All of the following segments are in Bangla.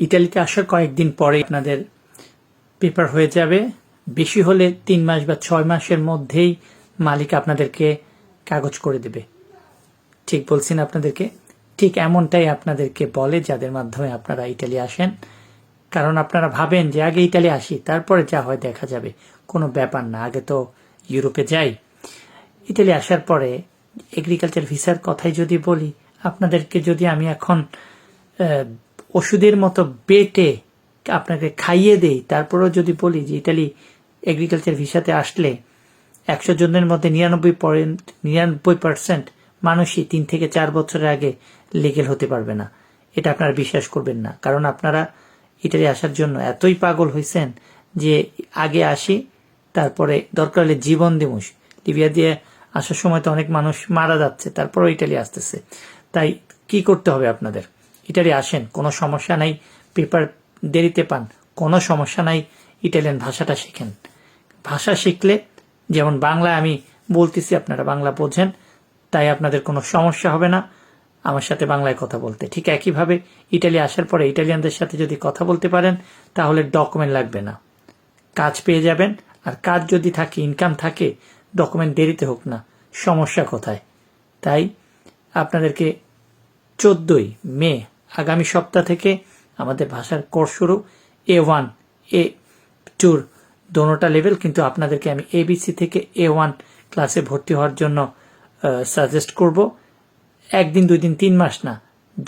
ইটালিতে আসার কয়েকদিন পরে আপনাদের পেপার হয়ে যাবে। বেশি হলে তিন মাস বা ছয় মাসের মধ্যেই মালিক আপনাদেরকে কাগজ করে দেবে। ঠিক বলছেন আপনাদেরকে? ঠিক এমনটাই আপনাদেরকে বলে যাদের মাধ্যমে আপনারা ইটালি আসেন। কারণ আপনারা ভাবেন যে আগে ইটালি আসি, তারপরে যা হয় দেখা যাবে। কোনো ব্যাপার না, আগে তো ইউরোপে যাই। ইটালি আসার পরে এগ্রিকালচার ভিসার কথাই যদি বলি, আপনাদেরকে যদি আমি এখন ওষুধের মতো বেটে আপনাকে খাইয়ে দেই। তারপরেও যদি বলি যে ইটালি এগ্রিকালচার ভিসাতে আসলে একশো জনের মধ্যে নিরানব্বই পয়েন্ট, নিরানব্বই পার্সেন্ট মানুষই তিন থেকে চার বছরের আগে লিগেল হতে পারবে না। এটা আপনারা বিশ্বাস করবেন না। কারণ আপনারা ইটালি আসার জন্য এতই পাগল হয়েছেন যে আগে আসি, তারপরে দরকার হলে জীবন দিমুস লিবিয়া দিয়ে আসার সময় তো অনেক মানুষ মারা যাচ্ছে, তারপরেও ইটালি আসতেছে। তাই কি করতে হবে আপনাদের? ইটালি আসেন, কোনো সমস্যা নাই, পেপার দেরিতে পান, কোনো সমস্যা নাই, ইটালিয়ান ভাষাটা শেখেন। ভাষা শিখলে, যেমন বাংলা আমি বলতেছি, আপনারা বাংলা বোঝেন, তাই আপনাদের কোনো সমস্যা হবে না, আমার সাথে বাংলায় কথা বলতে। ঠিক একইভাবে ইটালি আসার পরে ইটালিয়ানদের সাথে যদি কথা বলতে পারেন, তাহলে ডকুমেন্ট লাগবে না। কাজ পেয়ে যাবেন, আর কাজ যদি থাকে, ইনকাম থাকে, ডকুমেন্ট দেরিতে হোক না, সমস্যা কোথায়? তাই আপনাদেরকে চোদ্দই মে আগামী সপ্তাহ থেকে আমাদের ভাষার কোর্স শুরু এ ওয়ান এ টুর দোনোটা লেভেল কিন্তু আপনাদেরকে আমি এবিসি থেকে এ ওয়ান ক্লাসে ভর্তি হওয়ার জন্য সাজেস্ট করব। একদিন দুই দিন তিন মাস না,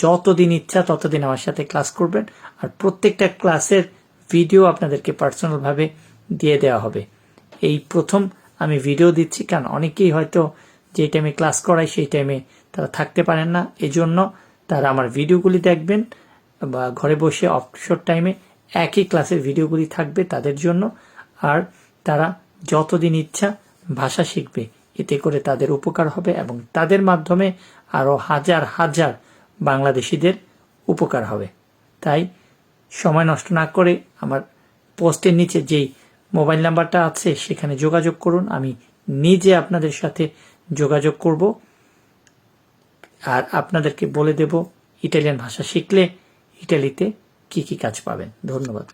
যতদিন ইচ্ছা ততদিন আমার সাথে ক্লাস করবেন। আর প্রত্যেকটা ক্লাসের ভিডিও আপনাদেরকে পার্সোনালভাবে দিয়ে দেওয়া হবে। এই প্রথম আমি ভিডিও দিচ্ছি, কারণ অনেকেই হয়তো যে টাইমে ক্লাস করাই সেই টাইমে তারা থাকতে পারেন না। এজন্য তারা আমার ভিডিওগুলি দেখবেন বা ঘরে বসে অবসর টাইমে একই ক্লাসের ভিডিওগুলি থাকবে তাদের জন্য। আর তারা যতদিন ইচ্ছা ভাষা শিখবে, এতে করে তাদের উপকার হবে এবং তাদের মাধ্যমে আরও হাজার হাজার বাংলাদেশিদের উপকার হবে। তাই সময় নষ্ট না করে আমার পোস্টের নিচে যেই মোবাইল নাম্বারটা আছে, সেখানে যোগাযোগ করুন। আমি নিজে আপনাদের সাথে যোগাযোগ করব। আর আপনাদেরকে বলে দেব ইটালিয়ান ভাষা শিখলে ইটালিতে কি কি কাজ পাবেন। ধন্যবাদ।